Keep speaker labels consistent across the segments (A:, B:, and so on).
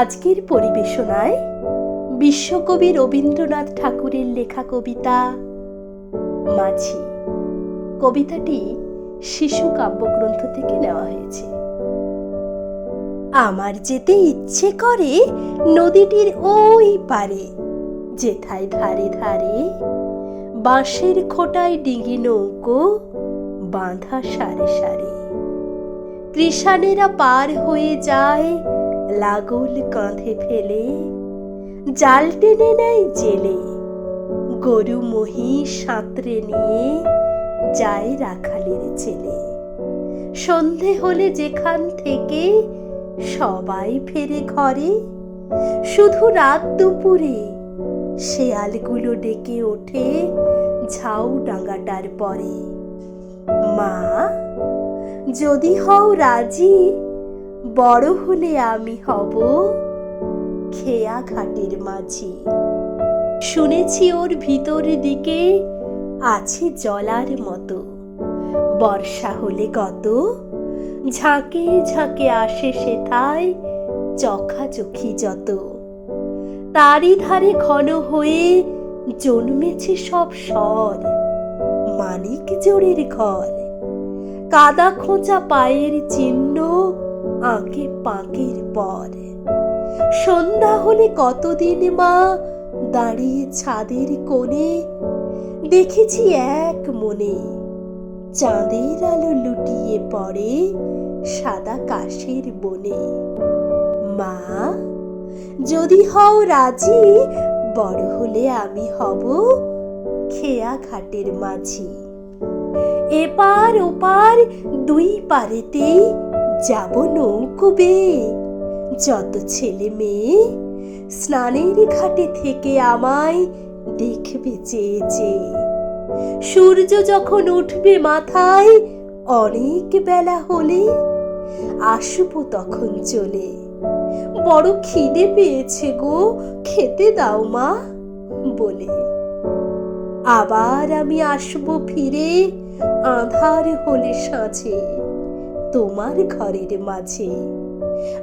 A: আজকের পরিবেশনায় বিশ্বকবি রবীন্দ্রনাথ ঠাকুরের লেখা কবিতা মাঝি। কবিতাটি শিশু কাব্যগ্রন্থ থেকে নেওয়া হয়েছে। আমার যেতে ইচ্ছে করে নদীটির ওই পারে, যেথায় ধারে ধারে বাঁশের খোটায় ডিঙি নৌকো বাঁধা সারে সারে। কৃষানেরা পার হয়ে যায় লাগল কাঁধে ফেলে, জাল টেনে নেয় জেলে। গরু মহিষ সাঁতরে নিয়ে যায় রাখালের ছেলে। সন্ধে হলে যেখান থেকে সবাই ফেরে ঘরে, শুধু রাত দুপুরে শেয়ালগুলো ডেকে ওঠে ঝাউ ডাঙ্গাটার পরে। মা, যদি হও রাজি বড় হলে আমি হব খেয়া ঘাটের মাঝি। শুনেছি ওর ভিতর দিকে আছে জলার মতো। বর্ষা হলে কত ঝাঁকে ঝাঁকে আসে সে সেথায় চোখাচোখি যত। তারই ধারে ঘন হয়ে জন্মেছে সব স্বর, মানিক জোড়ের ঘর। কাদা খোঁচা পায়ের চিহ্ন আঁকে পাঁকের পর। সন্ধ্যা হলে কতদিন মা দাঁড়িয়ে ছাদের কোণে? দেখেছি এক মনে চাঁদের আলো লুটিয়ে পড়ে সাদা কাশের বনে। মা, যদি হও রাজি, বড় হলে আমি হব খেয়া ঘাটের মাঝি। এপার ওপার দুই পারেতেই যাব নৌকো বেয়ে যত ছেলে মেয়ে স্নানের ঘাটে থেকে আমায় দেখবে চেয়ে চেয়ে সূর্য যখন উঠবে মাথায় অনেক বেলা হলে আসব তখন চলে। বড় খিদে পেয়েছে গো, খেতে দাও মা, বলে। আবার আমি আসব ফিরে আধার হলে সাঁঝে। তোমার ঘরের মাঝে।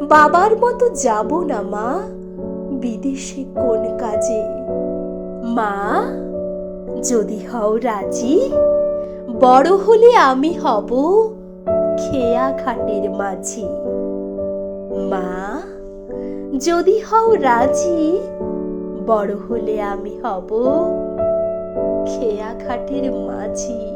A: বাবার মতো যাব না, মা। বিদেশে কোন কাজে? মা, যদি হও রাজি, বড় হলে আমি হব খেয়া ঘাটের মাঝি। মা, যদি হও রাজি, বড় হলে আমি হব খেয়া ঘাটের মাঝি।